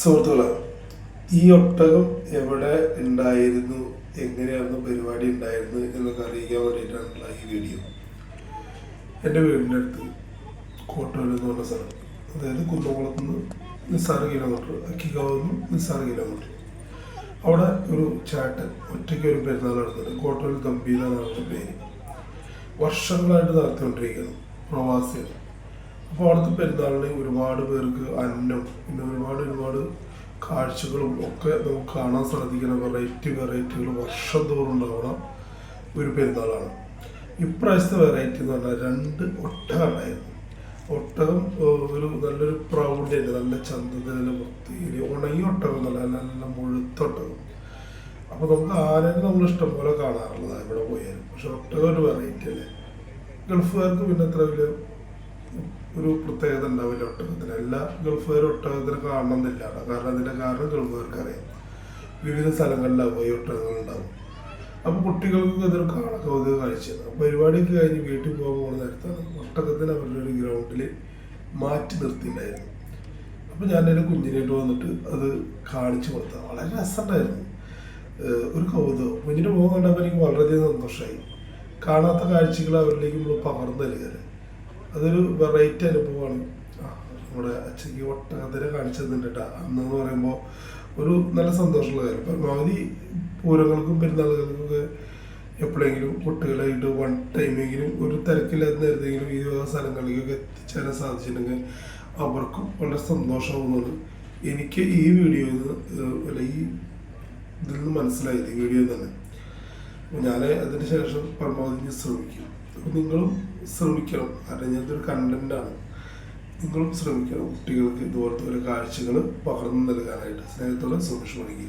സുഹൃത്തുക്കളെ ഈ ഒട്ടകം എവിടെ ഉണ്ടായിരുന്നു? എങ്ങനെയായിരുന്നു പരിപാടി ഉണ്ടായിരുന്നു എന്നൊക്കെ അറിയിക്കാൻ വേണ്ടിയിട്ടാണുള്ള ഈ വീഡിയോ എന്റെ വീടിന്റെ അടുത്ത് കോട്ടൂർ എന്ന് പറഞ്ഞ സ്ഥലം. അതായത് കുന്നംകുളത്ത് നിന്ന് നിസ്സാറ് കിലോമീറ്റർ അക്കിക്കാവ് നിന്ന് നിസ്സാറ് കിലോമീറ്റർ. അവിടെ ഒരു ചാട്ടൻ ഒറ്റയ്ക്ക് ഒരു പെരുന്നാൾ നടത്തുന്നുണ്ട്. കോട്ടൂർ തമ്പി എന്നാണ് പേര്. വർഷങ്ങളായിട്ട് നടത്തിക്കൊണ്ടിരിക്കുന്നു. പ്രവാസിയാണ് അപ്പോൾ അവിടുത്തെ പെരുന്നാളിന് ഒരുപാട് പേർക്ക് അന്നം പിന്നെ ഒരുപാട് ഒരുപാട് കാഴ്ചകളും ഒക്കെ നമുക്ക് കാണാൻ സാധിക്കുന്ന വെറൈറ്റി വെറൈറ്റികൾ വർഷം തോറും ഉണ്ടാവണം ഒരു പെരുന്നാളാണ്. ഇപ്രാവശ്യത്തെ വെറൈറ്റി എന്ന് പറഞ്ഞാൽ രണ്ട് ഒട്ടകമായിരുന്നു ഒട്ടകം ഒരു നല്ലൊരു പ്രൗഢിയുണ്ട് നല്ല ചന്തത്തിൽ വൃത്തിയിൽ ഉണങ്ങിയ ഒട്ടകം നല്ല നല്ല നല്ല മുഴുത്ത ഒട്ടകം. അപ്പോൾ നമുക്ക് ആരെയും നമ്മൾ ഇഷ്ടം പോലെ കാണാറുള്ളതാണ് ഇവിടെ പോയാലും. പക്ഷെ ഒട്ടകം ഒരു വെറൈറ്റി അല്ലേ? ഗൾഫുകാർക്ക് പിന്നെ അത്ര വലിയ ഒരു പ്രത്യേകത ഉണ്ടാവില്ല ഒട്ടകത്തിന്. എല്ലാ ഗൾഫുകാരും ഒട്ടകത്തിന് കാണണമെന്നില്ല. കാരണം അതിന്റെ കാരണം ഗൾഫുകാർക്ക് അറിയാം വിവിധ സ്ഥലങ്ങളിലാണ് പോയി ഒട്ടകങ്ങൾ ഉണ്ടാവും അപ്പോൾ കുട്ടികൾക്ക് അതൊരു കാണാൻ കൗതുക കാഴ്ചയാണ് അപ്പോൾ കഴിഞ്ഞ് വീട്ടിൽ പോകാൻ പോകുന്ന നേരത്താണ് ഒട്ടകത്തിന് അവരുടെ ഒരു ഗ്രൗണ്ടിൽ മാറ്റി നിർത്തിയിട്ടുണ്ടായിരുന്നു അപ്പോൾ ഞാൻ കുഞ്ഞിനായിട്ട് വന്നിട്ട് അത് കാണിച്ചു കൊടുത്താൽ വളരെ രസമുണ്ടായിരുന്നു. ഒരു കൗതുകം. കുഞ്ഞിന്റെ മുഖം കണ്ടപ്പോൾ എനിക്ക് വളരെയധികം സന്തോഷമായി. കാണാത്ത കാഴ്ചകൾ അവരിലേക്ക് നമ്മൾ പകർന്നു നൽകുകയാണ്. അതൊരു വെറൈറ്റി അനുഭവമാണ്. നമ്മുടെ അച്ഛക്ക് ഒട്ടകത്തിനെ കാണിച്ചു തന്നിട്ടാ അന്നെന്ന് പറയുമ്പോൾ ഒരു നല്ല സന്തോഷമുള്ള കാര്യം. പരമാവധി പൂരങ്ങൾക്കും പെരുന്നാളുകൾക്കൊക്കെ എപ്പോഴെങ്കിലും കുട്ടികളായിട്ട് വൺ ടൈമെങ്കിലും ഒരു തിരക്കില്ലാത്ത നേരത്തെങ്കിലും ഈ സ്ഥലങ്ങളിലേക്കൊക്കെ എത്തിച്ചേരാൻ സാധിച്ചിട്ടുണ്ടെങ്കിൽ അവർക്കും വളരെ സന്തോഷമാകുന്നുണ്ട് എനിക്ക് ഈ വീഡിയോ അല്ല ഈ ഇതിൽ നിന്ന് മനസ്സിലായത്. ഈ വീഡിയോയിൽ തന്നെ ഞാൻ അതിന് ശേഷം പരമാവധി ശ്രമിക്കും. നിങ്ങളും ശ്രമിക്കണം. കാരണം കണ്ടന്റാണ് നിങ്ങളും ശ്രമിക്കണം കുട്ടികൾക്ക് ഇതുപോലത്തെ ഒരു കാഴ്ചകൾ പകർന്നു നൽകാനായിട്ട്. സ്നേഹത്തോടെ പഠിക്കുക